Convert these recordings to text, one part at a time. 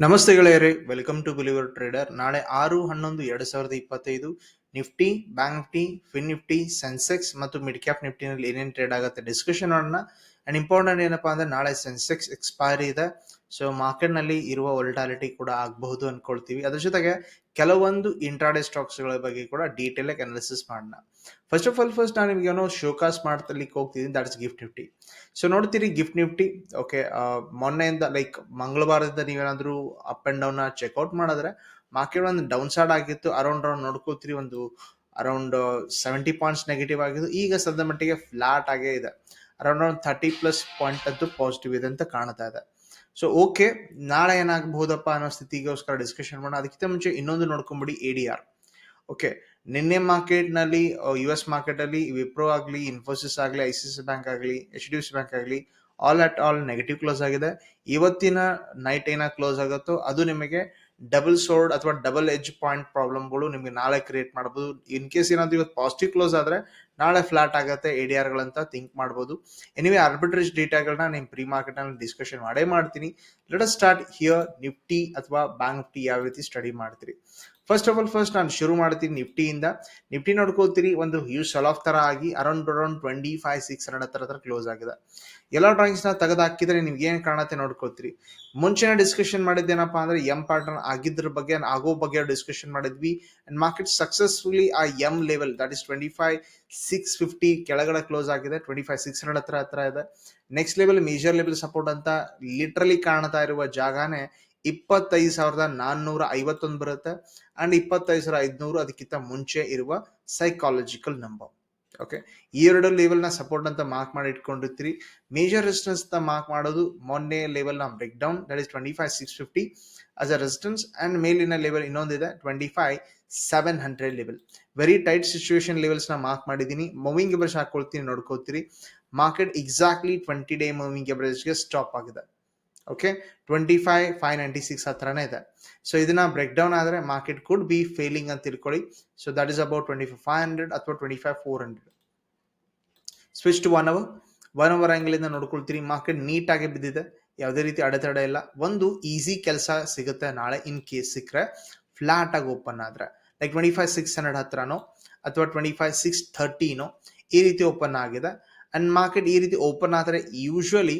ನಮಸ್ತೆ welcome to believer trader ನಾಳೆ ಆರು, ಹನ್ನೊಂದು, ಎರಡ್ ಸಾವಿರದ ಇಪ್ಪತ್ತೈದು Nifty, bank Nifty, Fin Nifty, Sensex ಮತ್ತು ಮಿಡ್ ಕ್ಯಾಪ್ ನಿಫ್ಟಿನಲ್ಲಿ ಏನೇನು ಟ್ರೇಡ್ ಆಗುತ್ತೆ ಡಿಸ್ಕಷನ್ ಮಾಡೋಣ ಅಂಡ್ ಇಂಪಾರ್ಟೆಂಟ್ ಏನಪ್ಪಾ ಅಂದ್ರೆ ನಾಳೆ ಸೆನ್ಸೆಕ್ಸ್ ಎಕ್ಸ್ಪೈರಿ ಇದೆ. ಸೊ ಮಾರ್ಕೆಟ್ನಲ್ಲಿ ಇರುವ ಒಲ್ಟಾಲಿಟಿ ಕೂಡ ಆಗಬಹುದು ಅನ್ಕೊಳ್ತೀವಿ. ಅದ್ರ ಜೊತೆಗೆ ಕೆಲವೊಂದು ಇಂಟ್ರಾಡೆ ಸ್ಟಾಕ್ಸ್ಗಳ ಬಗ್ಗೆ ಕೂಡ ಡೀಟೇಲ್ ಆಗಿ ಅನಾಲಿಸಿಸ್ ಮಾಡೋಣ. ಫಸ್ಟ್ ಆಫ್ ಆಲ್ ಫಸ್ಟ್ ನಾನು ನಿಮಗೆ ಏನೋ ಶೋಕಾಸ್ ಮಾಡ್ತಲಿಕ್ಕೆ ಹೋಗ್ತಿದ್ದೀನಿ. ದಟ್ಸ್ ಗಿಫ್ಟ್ ನಿಫ್ಟಿ ಸೊ ನೋಡ್ತೀರಿ ಗಿಫ್ಟ್ ನಿಫ್ಟಿ ಓಕೆ ಮೊನ್ನೆಯಿಂದ ಲೈಕ್ ಮಂಗಳವಾರದಿಂದ ನೀವೇನಾದ್ರೂ up and down check out ಮಾಡಿದ್ರೆ ಮಾರ್ಕೆಟ್ ಒಂದು ಡೌನ್ ಸೈಡ್ ಆಗಿತ್ತು. ಅರೌಂಡ್ ಅರೌಂಡ್ ನೋಡ್ಕೋತೀರಿ ಒಂದು ಅರೌಂಡ್ ಸೆವೆಂಟಿ ಪಾಯಿಂಟ್ಸ್ ನೆಗೆಟಿವ್ ಆಗಿದ್ದು. ಈಗ ಸದ್ಯ ಮಟ್ಟಿಗೆ ಫ್ಲಾಟ್ ಆಗೇ ಇದೆ. Around around thirty plus point ಅಂತೂ ಪಾಸಿಟಿವ್ ಇದೆ ಅಂತ ಕಾಣ್ತಾ ಇದೆ. ಸೊ ಓಕೆ ನಾಳೆ ಏನಾಗಬಹುದಪ್ಪ ಅನ್ನೋ ಸ್ಥಿತಿಗೋಸ್ಕರ ಡಿಸ್ಕಷನ್ ಮಾಡೋಣ. ಅದಕ್ಕಿಂತ ಮುಂಚೆ ಇನ್ನೊಂದು ನೋಡ್ಕೊಂಬಿಡಿ ಎ ಡಿ ಆರ್ ಓಕೆ ನಿನ್ನೆ ಮಾರ್ಕೆಟ್ನಲ್ಲಿ ಯು ಎಸ್ ಮಾರ್ಕೆಟ್ ಅಲ್ಲಿ ವಿಪ್ರೋ ಆಗಲಿ ಇನ್ಫೋಸಿಸ್ ಆಗಲಿ ಐ ಸಿ ಸಿ ಬ್ಯಾಂಕ್ ಆಗಲಿ H D F C bank ಆಗಲಿ all at all negative close ಆಗಿದೆ. ಇವತ್ತಿನ ನೈಟ್ ಏನ ಕ್ಲೋಸ್ ಆಗುತ್ತೋ, ಅದು ನಿಮಗೆ ಡಬಲ್ ಸೋರ್ಡ್ ಅಥವಾ ಡಬಲ್ ಎಜ್ ಪಾಯಿಂಟ್ ಪ್ರಾಬ್ಲಮ್ಗಳು ನಿಮಗೆ ನಾಳೆ ಕ್ರಿಯೇಟ್ ಮಾಡಬಹುದು ಇನ್ ಕೇಸ್ ಏನಾದ್ರು ಇವತ್ತು ಪಾಸಿಟಿವ್ ಕ್ಲೋಸ್ ಆದ್ರೆ, ನಾಳೆ ಫ್ಲಾಟ್ ಆಗುತ್ತೆ ಎ ಡಿ ಗಳಂತ ಥಿಂಕ್ ಮಾಡ್ಬೋದು. ಎನಿವೆ ಆರ್ಬಿಟ್ರೇಜ್ ಡೇಟಾಗಳನ್ನ ನಿಮ್ಮ ಪ್ರೀ ಮಾರ್ಕೆಟ್ನಲ್ಲಿ ಡಿಸ್ಕಷನ್ ಮಾಡೇ ಮಾಡ್ತೀನಿ. ಲೆಟ್ ಸ್ಟಾರ್ಟ್ ಹಿಯರ್ ನಿಫ್ಟಿ ಅಥವಾ ಬ್ಯಾಂಕ್ ನಿಫ್ಟಿ ಯಾವ ರೀತಿ ಸ್ಟಡಿ ಮಾಡ್ತೀರಿ? ಫಸ್ಟ್ ಆಫ್ ಆಲ್ ಫಸ್ಟ್ ನಾನು ಶುರು ಮಾಡ್ತೀನಿ ನಿಫ್ಟಿಯಿಂದ. ನಿಫ್ಟಿ ನೋಡ್ಕೋತೀರಿ ಒಂದು ಹ್ಯೂಜ್ ಸೆಲ್ ಆಫ್ ತರ ಆಗಿ around around twenty five six hundred ಹತ್ರ ಹತ್ರ ಕ್ಲೋಸ್ ಆಗಿದೆ. ಎಲ್ಲ ಡ್ರಾಯಿಂಗ್ಸ್ನ ತೆಗೆದು ಹಾಕಿದ್ರೆ ನಿಮ್ಗೆ ಏನ್ ಕಾಣತ್ತೆ ನೋಡ್ಕೋತೀರಿ ಮುಂಚೆನೇ ಡಿಸ್ಕಷನ್ ಮಾಡಿದ್ದೇನಪ್ಪ ಅಂದ್ರೆ ಎಂ ಪ್ಯಾಟರ್ನ್ ಆಗಿದ್ರ ಬಗ್ಗೆ, ಆಗೋ ಬಗ್ಗೆ ಡಿಸ್ಕಷನ್ ಮಾಡಿದ್ವಿ. ಅಂಡ್ ಮಾರ್ಕೆಟ್ ಸಕ್ಸಸ್ಫುಲಿ ಆ M level that is twenty five six fifty ಕೆಳಗಡೆ ಕ್ಲೋಸ್ ಆಗಿದೆ. ಟ್ವೆಂಟಿ ಫೈವ್ ಸಿಕ್ಸ್ ಹಂಡ್ರೆಡ್ ಹತ್ರ ಹತ್ರ ಇದೆ. Next level major level support ಅಂತ ಲಿಟ್ರಲಿ ಕಾಣ್ತಾ ಇರುವ ಜಾಗನೇ ಇಪ್ಪತ್ತೈದು ಸಾವಿರದ ನಾನ್ನೂರ ಐವತ್ತೊಂದು ಬರುತ್ತೆ. ಅಂಡ್ ಇಪ್ಪತ್ತೈದು ಸಾವಿರ ಐದುನೂರು ಅದಕ್ಕಿಂತ ಮುಂಚೆ ಇರುವ ಸೈಕಾಲಜಿಕಲ್ ನಂಬರ್ ಓಕೆ ಈ ಎರಡು ಲೆವೆಲ್ನ ಸಪೋರ್ಟ್ ಅಂತ ಮಾರ್ಕ್ ಮಾಡಿ ಇಟ್ಕೊಂಡಿರ್ತೀರಿ. ಮೇಜರ್ ರೆಸಿಸ್ಟೆನ್ಸ್ ಅಂತ ಮಾರ್ಕ್ ಮಾಡೋದು ಮೊನ್ನೆ ಲೆವೆಲ್ನ break down that is twenty five six fifty as a resistance and ಮೇಲಿನ ಲೆವೆಲ್ ಇನ್ನೊಂದಿದೆ twenty five seven hundred level very tight situation ಲೆವೆಲ್ಸ್ನ mark ಮಾಡಿದ್ದೀನಿ. ಮೂವಿಂಗ್ ಎವರೇಜ್ ಹಾಕೊಳ್ತೀನಿ ನೋಡ್ಕೋತೀರಿ ಮಾರ್ಕೆಟ್ ಎಕ್ಸಾಕ್ಟ್ಲಿ ಟ್ವೆಂಟಿ ಡೇ ಮೂವಿಂಗ್ಗೆ stop ಆಗಿದೆ. Okay twenty five five ninety six ಹತ್ರನೇ ಇದೆ. So ಇದನ್ನ ಬ್ರೇಕ್ ಡೌನ್ ಆದರೆ ಮಾರ್ಕೆಟ್ ಕುಡ್ ಬಿ ಫೇಲಿಂಗ್ ಅಂತ ತಿಳ್ಕೊಳ್ಳಿ. So that is about twenty five five hundred ಅಥವಾ twenty five four hundred switch to one hour one hour ಆ್ಯಂಗಲಿಂದ ನೋಡ್ಕೊಳ್ತೀರಿ. Market neat ಆಗಿ ಬಿದ್ದಿದೆ. ಯಾವುದೇ ರೀತಿ ಅಡೆತಡೆ ಇಲ್ಲ. ಒಂದು ಈಸಿ ಕೆಲಸ ಸಿಗುತ್ತೆ ನಾಳೆ ಇನ್ ಕೇಸ್ ಸಿಕ್ಕರೆ. ಫ್ಲಾಟ್ ಆಗಿ ಓಪನ್ ಆದರೆ. Like twenty five six hundred ಹತ್ರನೋ ಅಥವಾ ಟ್ವೆಂಟಿ ಫೈವ್ ಸಿಕ್ಸ್ ಥರ್ಟಿನೋ ಈ ರೀತಿ ಓಪನ್ ಆಗಿದೆ. ಅಂಡ್ ಮಾರ್ಕೆಟ್ ಈ ರೀತಿ ಓಪನ್ ಆದರೆ ಯೂಶುವಲಿ